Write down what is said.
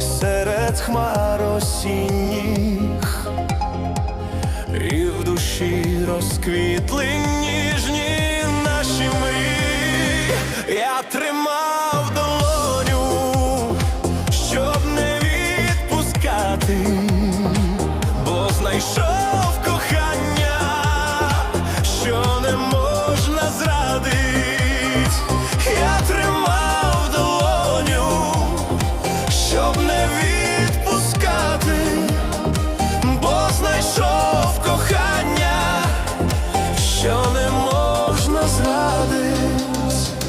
серед хмар осінніх і в душі розквітли ніжні наші ми. Я тримав долоню, щоб не відпускати, бо знайшов. as others.